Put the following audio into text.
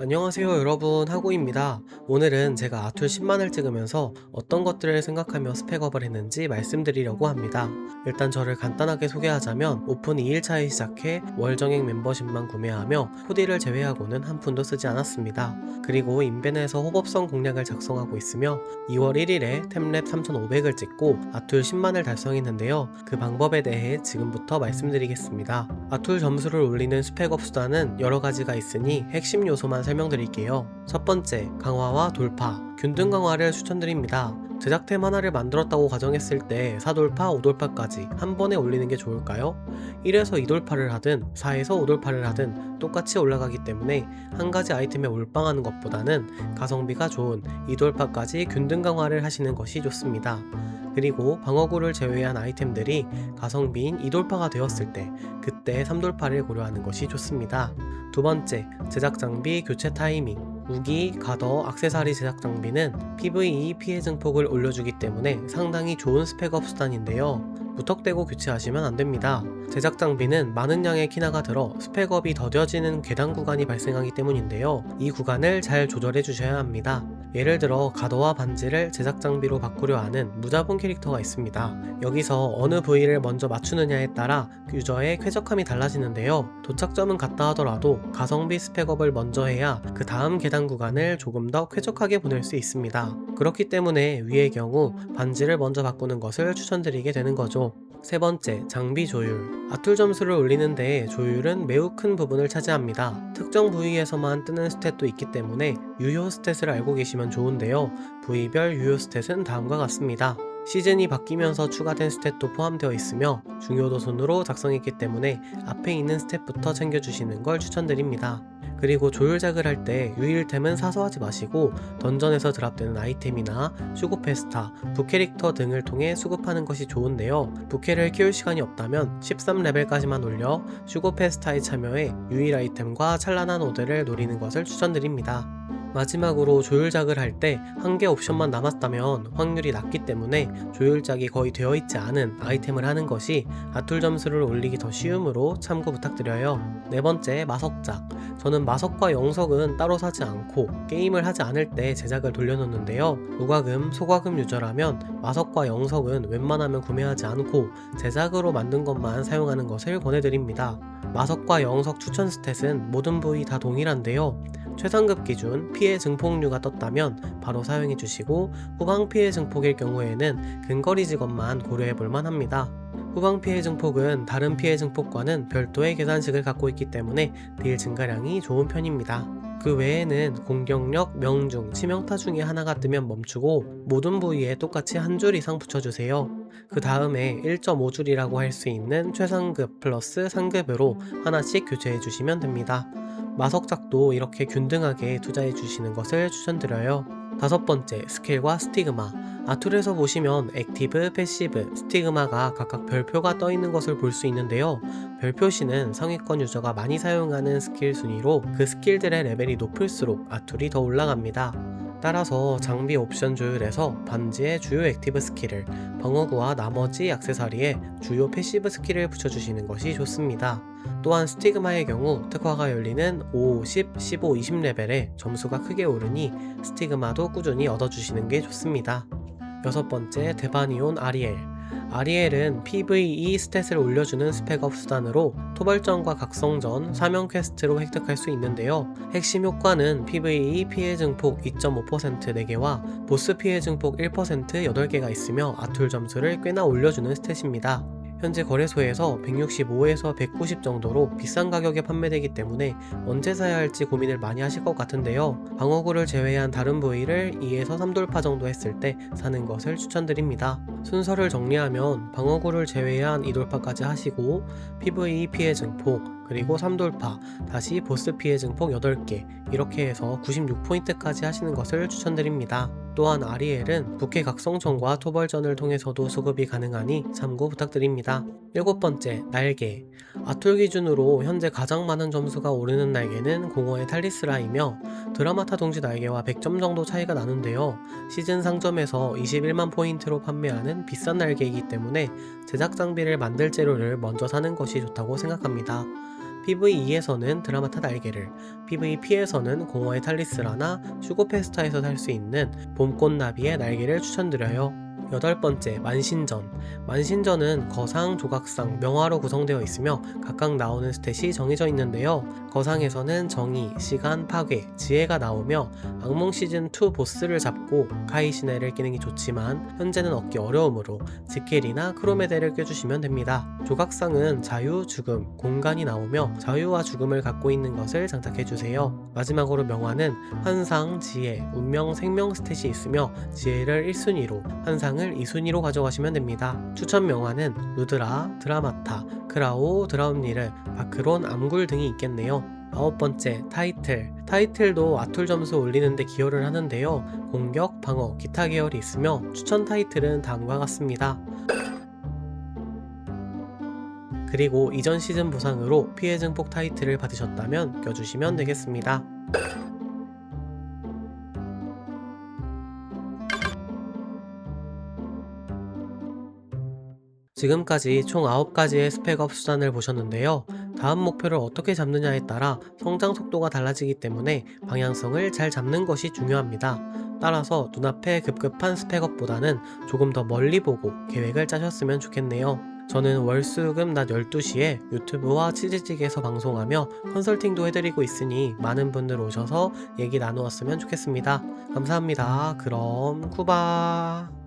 안녕하세요 여러분 하구입니다. 오늘은 제가 아툴 10만을 찍으면서 어떤 것들을 생각하며 스펙업을 했는지 말씀드리려고 합니다. 일단 저를 간단하게 소개하자면 오픈 2일차에 시작해 월정액 멤버십만 구매하며 코디를 제외하고는 한 푼도 쓰지 않았습니다. 그리고 인벤에서 호법성 공략을 작성하고 있으며 2월 1일에 템랩 3500을 찍고 아툴 10만을 달성했는데요. 그 방법에 대해 지금부터 말씀드리겠습니다. 아툴 점수를 올리는 스펙업 수단은 여러 가지가 있으니 핵심 요소만 설명드릴게요. 첫 번째, 강화와 돌파, 균등 강화를 추천드립니다. 제작템 하나를 만들었다고 가정했을 때 4돌파, 5돌파까지 한 번에 올리는 게 좋을까요? 1에서 2돌파를 하든 4에서 5돌파를 하든 똑같이 올라가기 때문에 한 가지 아이템에 몰빵하는 것보다는 가성비가 좋은 2돌파까지 균등 강화를 하시는 것이 좋습니다. 그리고 방어구를 제외한 아이템들이 가성비인 2돌파가 되었을 때 그때 3돌파를 고려하는 것이 좋습니다. 두 번째, 제작 장비 교체 타이밍. 무기, 가더, 악세사리 제작 장비는 PVE 피해 증폭을 올려주기 때문에 상당히 좋은 스펙업 수단인데요. 무턱대고 교체하시면 안 됩니다. 제작 장비는 많은 양의 키나가 들어 스펙업이 더뎌지는 계단 구간이 발생하기 때문인데요. 이 구간을 잘 조절해 주셔야 합니다. 예를 들어 가더와 반지를 제작 장비로 바꾸려 하는 무자본 캐릭터가 있습니다. 여기서 어느 부위를 먼저 맞추느냐에 따라 유저의 쾌적함이 달라지는데요. 도착점은 같다 하더라도 가성비 스펙업을 먼저 해야 그 다음 계단 구간을 조금 더 쾌적하게 보낼 수 있습니다. 그렇기 때문에 위의 경우 반지를 먼저 바꾸는 것을 추천드리게 되는 거죠. 세 번째, 장비 조율. 아툴 점수를 올리는 데 조율은 매우 큰 부분을 차지합니다. 특정 부위에서만 뜨는 스탯도 있기 때문에 유효 스탯을 알고 계시면 좋은데요. 부위별 유효 스탯은 다음과 같습니다. 시즌이 바뀌면서 추가된 스탯도 포함되어 있으며 중요도 순으로 작성했기 때문에 앞에 있는 스탯부터 챙겨주시는 걸 추천드립니다. 그리고 조율작을 할 때 유일템은 사서 하지 마시고 던전에서 드랍되는 아이템이나 슈고페스타, 부캐릭터 등을 통해 수급하는 것이 좋은데요. 부캐를 키울 시간이 없다면 13레벨까지만 올려 슈고페스타에 참여해 유일 아이템과 찬란한 오드를 노리는 것을 추천드립니다. 마지막으로 조율작을 할 때 한 개 옵션만 남았다면 확률이 낮기 때문에 조율작이 거의 되어 있지 않은 아이템을 하는 것이 아툴 점수를 올리기 더 쉬우므로 참고 부탁드려요. 네 번째, 마석작. 저는 마석과 영석은 따로 사지 않고 게임을 하지 않을 때 제작을 돌려놓는데요. 무과금, 소과금 유저라면 마석과 영석은 웬만하면 구매하지 않고 제작으로 만든 것만 사용하는 것을 권해드립니다. 마석과 영석 추천 스탯은 모든 부위 다 동일한데요. 최상급 기준 피해 증폭류가 떴다면 바로 사용해 주시고 후방 피해 증폭일 경우에는 근거리 직업만 고려해 볼 만 합니다. 후방 피해 증폭은 다른 피해 증폭과는 별도의 계산식을 갖고 있기 때문에 딜 증가량이 좋은 편입니다. 그 외에는 공격력, 명중, 치명타 중에 하나가 뜨면 멈추고 모든 부위에 똑같이 한 줄 이상 붙여주세요. 그 다음에 1.5줄이라고 할 수 있는 최상급 플러스 상급으로 하나씩 교체해 주시면 됩니다. 마석작도 이렇게 균등하게 투자해 주시는 것을 추천드려요. 다섯 번째, 스킬과 스티그마. 아툴에서 보시면 액티브, 패시브, 스티그마가 각각 별표가 떠 있는 것을 볼 수 있는데요. 별표시는 상위권 유저가 많이 사용하는 스킬 순위로 그 스킬들의 레벨이 높을수록 아툴이 더 올라갑니다. 따라서 장비 옵션 조율에서 반지의 주요 액티브 스킬을 방어구와 나머지 액세서리에 주요 패시브 스킬을 붙여주시는 것이 좋습니다. 또한 스티그마의 경우 특화가 열리는 5, 10, 15, 20레벨에 점수가 크게 오르니 스티그마도 꾸준히 얻어주시는 게 좋습니다. 여섯 번째 데바니온 아리엘 아리엘은 PVE 스탯을 올려주는 스펙업 수단으로 토벌전과 각성전, 사명 퀘스트로 획득할 수 있는데요. 핵심 효과는 PVE 피해 증폭 2.5% 4개와 보스 피해 증폭 1% 8개가 있으며 아툴 점수를 꽤나 올려주는 스탯입니다. 현재 거래소에서 165에서 190 정도로 비싼 가격에 판매되기 때문에 언제 사야 할지 고민을 많이 하실 것 같은데요. 방어구를 제외한 다른 부위를 2에서 3돌파 정도 했을 때 사는 것을 추천드립니다. 순서를 정리하면 방어구를 제외한 2돌파까지 하시고 PVE 피해 증폭, 그리고 3돌파, 다시 보스 피해 증폭 8개, 이렇게 해서 96포인트까지 하시는 것을 추천드립니다. 또한 아리엘은 부캐 각성전과 토벌전을 통해서도 수급이 가능하니 참고 부탁드립니다. 일곱 번째, 날개. 아툴 기준으로 현재 가장 많은 점수가 오르는 날개는 공허의 탈리스라이며 드라마타 동지 날개와 100점 정도 차이가 나는데요. 시즌 상점에서 21만 포인트로 판매하는 비싼 날개이기 때문에 제작 장비를 만들 재료를 먼저 사는 것이 좋다고 생각합니다. PVE에서는 드라마타 날개를, PVP에서는 공허의 탈리스라나 슈고페스타에서 살 수 있는 봄꽃나비의 날개를 추천드려요. 여덟 번째, 만신전. 만신전은 거상, 조각상, 명화로 구성되어 있으며 각각 나오는 스탯이 정해져 있는데요. 거상에서는 정의, 시간, 파괴, 지혜가 나오며 악몽 시즌2 보스를 잡고 카이시네를 끼는 게 좋지만 현재는 얻기 어려우므로 지켈이나 크로메데를 껴주시면 됩니다. 조각상은 자유, 죽음, 공간이 나오며 자유와 죽음을 갖고 있는 것을 장착해주세요. 마지막으로 명화는 환상, 지혜, 운명, 생명 스탯이 있으며 지혜를 1순위로, 환상 을 2순위로 가져가시면 됩니다. 추천 명화는 루드라, 드라마타, 크라오, 드라움니르, 바크론, 암굴 등이 있겠네요. 아홉 번째, 타이틀. 타이틀도 아툴 점수 올리는데 기여를 하는데요. 공격, 방어, 기타 계열이 있으며 추천 타이틀은 다음과 같습니다. 그리고 이전 시즌 보상으로 피해 증폭 타이틀을 받으셨다면 껴주시면 되겠습니다. 지금까지 총 9가지의 스펙업 수단을 보셨는데요. 다음 목표를 어떻게 잡느냐에 따라 성장 속도가 달라지기 때문에 방향성을 잘 잡는 것이 중요합니다. 따라서 눈앞에 급급한 스펙업보다는 조금 더 멀리 보고 계획을 짜셨으면 좋겠네요. 저는 월수금 낮 12시에 유튜브와 치즈직에서 방송하며 컨설팅도 해드리고 있으니 많은 분들 오셔서 얘기 나누었으면 좋겠습니다. 감사합니다. 그럼 쿠바.